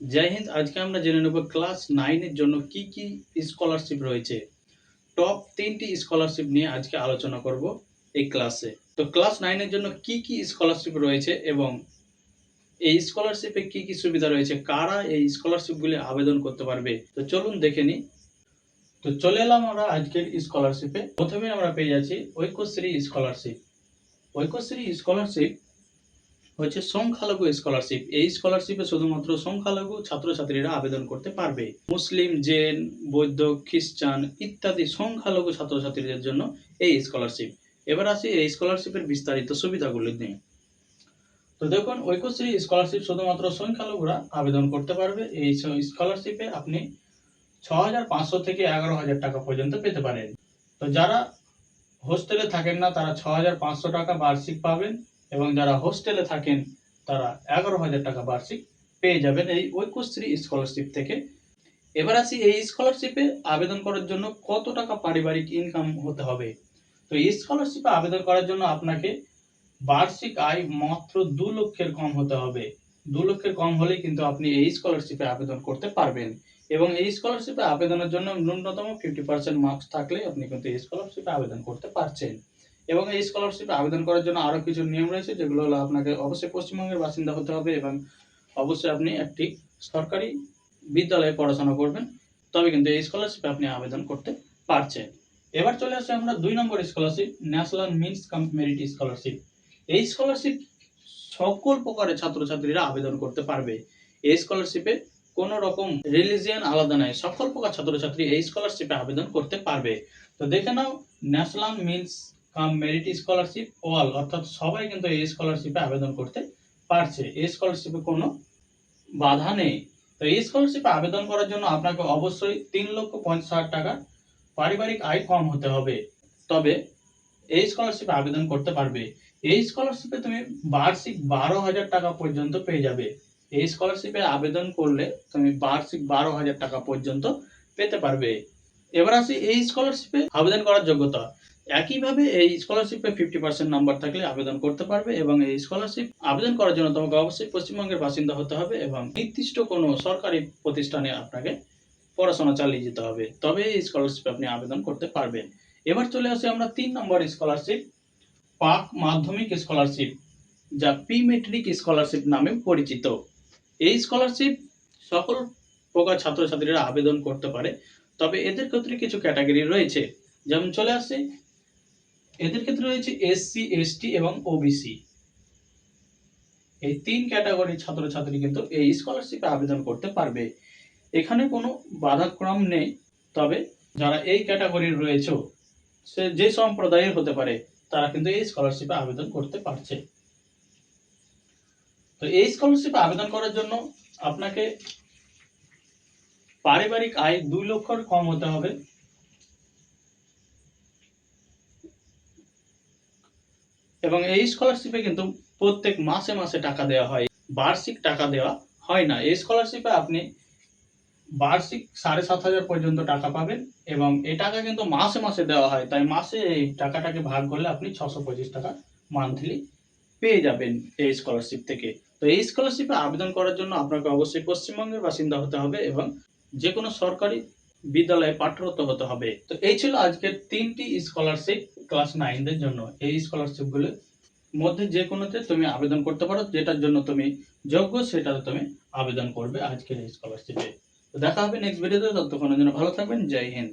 জয় হিন্দ, আজকে আমরা জেনে নেব ক্লাস নাইনের জন্য কি কি স্কলারশিপ রয়েছে। টপ তিনটি স্কলারশিপ নিয়ে আজকে আলোচনা করব এই ক্লাসে তো ক্লাস নাইনের জন্য কি কি স্কলারশিপ রয়েছে এবং এই স্কলারশিপে কি কি সুবিধা রয়েছে, কারা এই স্কলারশিপগুলি আবেদন করতে পারবে? তো চলুন দেখে নিই। তো চলে এলাম আমরা আজকের স্কলারশিপে প্রথমে আমরা পেয়ে যাচ্ছি ঐক্যশ্রী স্কলারশিপ ঐক্যশ্রী স্কলারশিপ হচ্ছে সংখ্যালঘু স্কলারশিপ এই স্কলারশিপে শুধুমাত্র সংখ্যালঘু ছাত্রছাত্রীরা আবেদন করতে পারবে। মুসলিম, জেন, বৌদ্ধ, খ্রিস্টান ইত্যাদি সংখ্যালঘু ছাত্রছাত্রীদের জন্য এই স্কলারশিপ এবার আসি এই স্কলারশিপের বিস্তারিত সুবিধাগুলি নিয়ে। তো দেখুন, ঐক্যশ্রী স্কলারশিপ শুধুমাত্র সংখ্যালঘুরা আবেদন করতে পারবে। এই স্কলারশিপে আপনি ছ হাজার পাঁচশো থেকে এগারো হাজার টাকা পর্যন্ত পেতে পারেন। তো যারা হোস্টেলে থাকেন না, তারা ছ হাজার পাঁচশো টাকা বার্ষিক পাবেন। এবং যারা হোস্টেলে থাকেন, তারা এগারো হাজার টাকা বার্ষিক পেয়ে যাবেন এই ঐক্যশ্রী স্কলারশিপ থেকে। এবার আসি এই স্কলারশিপে আবেদন করার জন্য কত টাকা পারিবারিক ইনকাম হতে হবে? তো এই স্কলারশিপে আবেদন করার জন্য আপনাকে বার্ষিক আয় মাত্র দু লক্ষের কম হতে হবে। দু লক্ষের কম হলেই কিন্তু আপনি এই স্কলারশিপে আবেদন করতে পারবেন। এবং এই স্কলারশিপে আবেদনের জন্য ন্যূনতম ফিফটি পার্সেন্ট মার্কস থাকলে আপনি কিন্তু এই স্কলারশিপে আবেদন করতে পারছেন। এবং এই স্কলারশিপে আবেদন করার জন্য আরও কিছু নিয়ম রয়েছে, যেগুলো হলো আপনাকে অবশ্যই পশ্চিমবঙ্গের বাসিন্দা হতে হবে এবং অবশ্যই আপনি একটি সরকারি বিদ্যালয়ে পড়াশোনা করবেন। তবে কিন্তু এই স্কলারশিপে আপনি আবেদন করতে পারছেন। এবার চলে আসছে আমরা দুই নম্বর scholarship national means cum merit scholarship এই স্কলারশিপ সকল প্রকারের ছাত্রছাত্রীরা আবেদন করতে পারবে। এই স্কলারশিপে কোনো রকম রিলিজিয়ান আলাদা নাই, সকল প্রকার ছাত্রছাত্রী এই স্কলারশিপে আবেদন করতে পারবে। তো দেখে নাও national means cum merit scholarship all অর্থাৎ সবাই কিন্তু এই স্কলারশিপে আবেদন করতে পারছে। এই স্কলারশিপে কোনো বাধা নেই। তো এই স্কলারশিপে আবেদন করার জন্য আপনাকে অবশ্যই তিন লক্ষ পঞ্চাশ হাজার টাকা পারিবারিক আয় কম হতে হবে। তবে এই স্কলারশিপে আবেদন করতে পারবে। এই স্কলারশিপে তুমি বার্ষিক বারো হাজার টাকা পর্যন্ত পেয়ে যাবে। এই স্কলারশিপে আবেদন করলে তুমি বার্ষিক বারো হাজার টাকা পর্যন্ত পেতে পারবে। এবার আসি এই স্কলারশিপে আবেদন করার যোগ্যতা। একইভাবে এই স্কলারশিপে ফিফটি পার্সেন্ট নাম্বার থাকলে আবেদন করতে পারবে এবং এই স্কলারশিপ আবেদন করার জন্য তোমাকে অবশ্যই পশ্চিমবঙ্গের বাসিন্দা হতে হবে এবং নির্দিষ্ট কোনো সরকারি প্রতিষ্ঠানে আপনাকে পড়াশোনা চালিয়ে যেতে হবে। তবে এই স্কলারশিপে আপনি আবেদন করতে পারবেন। এবার চলে আসি আমরা তিন নম্বর স্কলারশিপ পাক মাধ্যমিক স্কলারশিপ যা প্রি মেট্রিক স্কলারশিপ নামে পরিচিত। এই স্কলারশিপ সকল প্রকার ছাত্রছাত্রীরা আবেদন করতে পারে, তবে এদের ক্ষেত্রে কিছু ক্যাটাগরি রয়েছে। যেমন চলে আসছে এদের ক্ষেত্রে রয়েছে এসসি এসটি এবং ওবিসি এই তিন ক্যাটাগরির ছাত্রছাত্রী কিন্তু এই স্কলারশিপে আবেদন করতে পারবে। এখানে কোনো বাধাক্রম নেই, তবে যারা এই ক্যাটাগরির রয়েছে, সে যে সম্প্রদায়ের হতে পারে, তারা কিন্তু এই স্কলারশিপে আবেদন করতে পারছে। তো এই স্কলারশিপে আবেদন করার জন্য আপনাকে পারিবারিক আয় দুই লক্ষর কম হতে হবে। এবং এই স্কলারশিপে কিন্তু প্রত্যেক মাসে মাসে টাকা দেওয়া হয়। বার্ষিক টাকা দেওয়া হয় না। এই স্কলারশিপে আপনি বার্ষিক সাড়ে সাত হাজার পর্যন্ত টাকা পাবেন এবং এই টাকা কিন্তু মাসে মাসে দেওয়া হয়। তাই মাসে এই টাকাটাকে ভাগ করলে আপনি ছশো পঁচিশ টাকা মান্থলি পেয়ে যাবেন এই স্কলারশিপ থেকে। তো এই স্কলারশিপে আবেদন করার জন্য আপনাকে অবশ্যই পশ্চিমবঙ্গের বাসিন্দা হতে হবে এবং যে কোনো সরকারি বিদ্যালয়ে পাঠরত হতে হবে। তো এই ছিল আজকের তিনটি স্কলারশিপ ক্লাস নাইনদের জন্য এই স্কলারশিপগুলোর মধ্যে যে কোনোতে তুমি আবেদন করতে পারো, যেটার জন্য তুমি যোগ্য, সেটাতে তুমি আবেদন করবে আজকের এই স্কলারশিপে দেখা হবে নেক্সট ভিডিওতে ততক্ষণের জন্য ভালো থাকবেন, জয় হিন্দ।